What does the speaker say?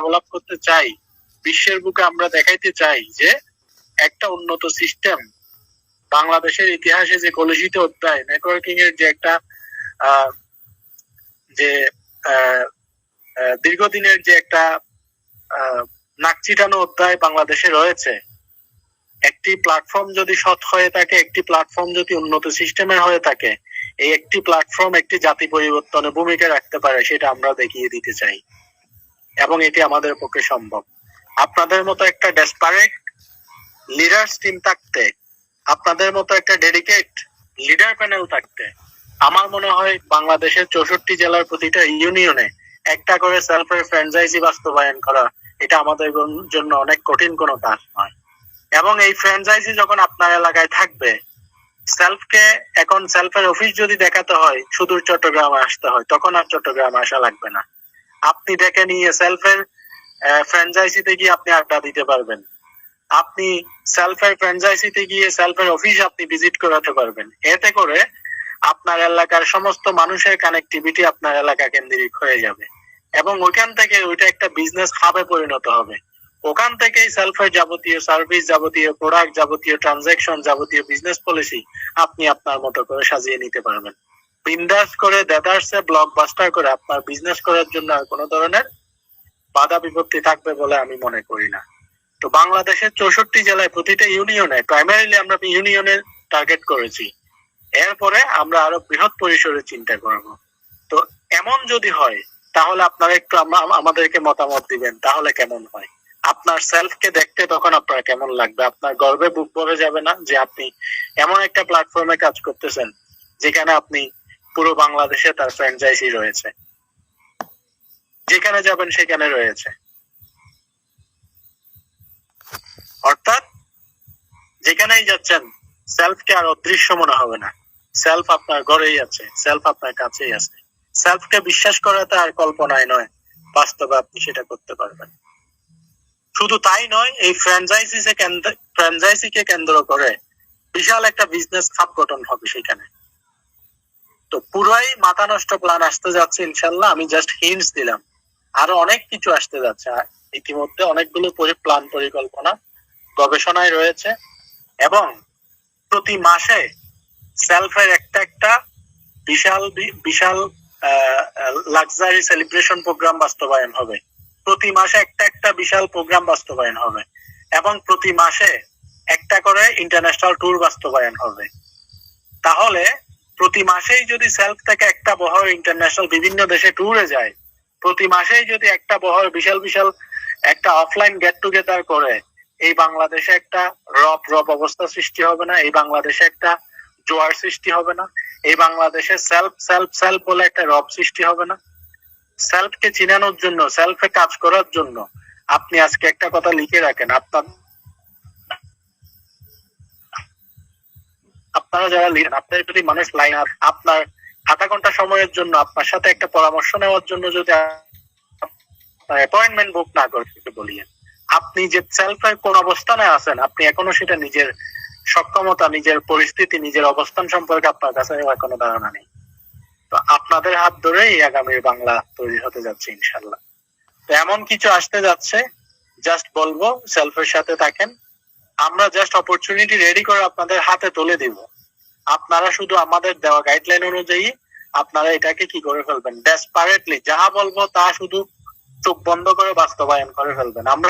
Develop করতে চাই, বিশ্বের বুকে আমরা দেখাইতে চাই যে একটা উন্নত সিস্টেম বাংলাদেশের ইতিহাসে যে কলুষিত অধ্যায় নেটওয়ার্কিং এর যে একটা যে দীর্ঘদিনের যে একটা নাকচিটানো অধ্যায় বাংলাদেশে রয়েছে, একটি প্ল্যাটফর্ম যদি সৎ হয়ে থাকে, একটি প্ল্যাটফর্ম যদি উন্নত সিস্টেমের হয়ে থাকে, এই একটি প্ল্যাটফর্ম একটি জাতি পরিবর্তনে ভূমিকা রাখতে পারে, সেটা আমরা দেখিয়ে দিতে চাই। এবং এটি আমাদের পক্ষে সম্ভব। আপনাদের মতো একটা ডেসপারেট লিডার্স টিম থাকতে, আপনাদের মতো একটা ডেডিকেট লিডার প্যানেল থাকতে, আমার মনে হয় বাংলাদেশের চৌষট্টি জেলার প্রতিটা ইউনিয়নে একটা করে সেলফের ফ্র্যাঞ্চাইজি বাস্তবায়ন করা, এটা আমাদের জন্য অনেক কঠিন কোনো কাজ নয়। এবং এই ফ্র্যাঞ্চাইজি যখন আপনার এলাকায় থাকবে সেলফকে এখন সেলফের অফিস যদি দেখাতে হয়, সুদূর চট্টগ্রামে আসতে হয়, তখন আর চট্টগ্রামে আসা লাগবে না। আপনি দেখে নিয়ে সেলফের ফ্র্যাঞ্চাইজিতে গিয়ে আপনি আড্ডা দিতে পারবেন। আপনি সেলফের ফ্র্যাঞ্চাইজিতে গিয়ে সেলফের অফিস আপনি ভিজিট করাতে পারবেন। এতে করে আপনার এলাকার সমস্ত মানুষের কানেক্টিভিটি আপনার এলাকা কেন্দ্রিক হয়ে যাবে। এবং ওইখান থেকে ওইটা একটা বিজনেস হাবে পরিণত হবে। ওখান থেকেই সেলফের যাবতীয় সার্ভিস যাবতীয় প্রোডাক্ট যাবতীয় ট্রানজেকশন যাবতীয় বিজনেস পলিসি আপনি আপনার মতো করে সাজিয়ে নিতে পারবেন। বিন্দাস করে দেদার্সে ব্লক বাস্টার করে আপনার বিজনেস করার জন্য আর কোনো ধরনের বাধা বিপত্তি থাকবে বলে আমি মনে করি না। তো বাংলাদেশের চৌষট্টি জেলায় প্রতিটা ইউনিয়নে প্রাইমারিলি আমরা ইউনিয়নের টার্গেট করেছি। এরপরে আমরা আরও বৃহৎ পরিসরে চিন্তা করব। তো এমন যদি হয়, তাহলে আপনারা একটু আমাদেরকে মতামত দিবেন, তাহলে কেমন হয়? আপনার সেলফকে দেখতে তখন আপনার কেমন লাগবে? আপনার গর্বে বুক ভরে যাবে না যে আপনি এমন একটা প্ল্যাটফর্মে কাজ করতেছেন, যেখানে আপনি পুরো বাংলাদেশে তার ফ্র্যাঞ্চাইজি রয়েছে। যেখানে যাবেন সেখানে রয়েছে। অর্থাৎ, যেখানেই যাচ্ছেন সেলফকে আর অদৃশ্য মনে হবে না। সেলফ আপনার ঘরেই আছে সেলফ আপনার কাছেই আছে। সেলফকে বিশ্বাস করাতে আর কল্পনায় নয়, বাস্তবে আপনি সেটা করতে পারবেন। শুধু তাই নয়, এই ফ্র্যাঞ্চাইজিসে ফ্র্যাঞ্চাইজিকে কেন্দ্র করে বিশাল একটা বিজনেস খাপ গঠন হবে সেখানে। তো পুরাই মাথা নষ্ট প্ল্যান আসতে যাচ্ছে ইনশাল্লাহ। আমি জাস্ট হিন্টস দিলাম। আরও অনেক কিছু আসতে যাচ্ছে। ইতিমধ্যে অনেকগুলো প্ল্যান পরিকল্পনা গবেষণায় রয়েছে। এবং প্রতি মাসে সেলফের একটা একটা বিশাল বিশাল লাক্সারি সেলিব্রেশন প্রোগ্রাম বাস্তবায়ন হবে। প্রতি মাসে একটা একটা বিশাল প্রোগ্রাম বাস্তবায়ন হবে। এবং প্রতি মাসে একটা করে ইন্টারন্যাশনাল ট্যুর বাস্তবায়ন হবে। তাহলে প্রতি মাসেই যদি সেলফ থেকে একটা বহর ইন্টারন্যাশনাল বিভিন্ন দেশে ট্যুরে যায়, প্রতি মাসেই যদি একটা বহর বিশাল বিশাল একটা অফলাইন গেট টুগেদার করে, এই বাংলাদেশে একটা রব রব অবস্থা সৃষ্টি হবে না, এই বাংলাদেশে একটা জোয়ার সৃষ্টি হবে না, এই বাংলাদেশে সেলফ সেলফ সেলফ বলে একটা রব সৃষ্টি হবে না। সেলফকে চিনানোর জন্য সেলফে কাজ করার জন্য আপনি আজকে একটা কথা লিখে রাখেন, আপনার আপনারা যারা লিখেন আপনার যদি মানুষ লাইন আপনার আধা ঘণ্টা সময়ের জন্য আপনার সাথে একটা পরামর্শ নেওয়ার জন্য যদি অ্যাপয়েন্টমেন্ট বুক না করে, সেটা বলিয়েন। আপনি যে সেলফের কোন অবস্থানে আছেন, আপনি এখনও সেটা নিজের সক্ষমতা, নিজের পরিস্থিতি, নিজের অবস্থান সম্পর্কে আপনার কাছে এখনও ধারণা নেই। তো আপনাদের হাত ধরেই আগামীর বাংলা তৈরি হতে যাচ্ছে ইনশাল্লাহ তো এমন কিছু আসতে যাচ্ছে জাস্ট বলব সেলফের সাথে থাকেন। আমরা জাস্ট অপরচুনিটি রেডি করে আপনাদের হাতে তুলে দিব। আপনারা শুধু আমাদের দেওয়া গাইডলাইন অনুযায়ী আপনারা এটাকে কি করে ফেলবেন? ডেসপারেটলি যাহা বলব তা শুধু চোখ বন্ধ করে বাস্তবায়ন করে ফেলবেন। আমরা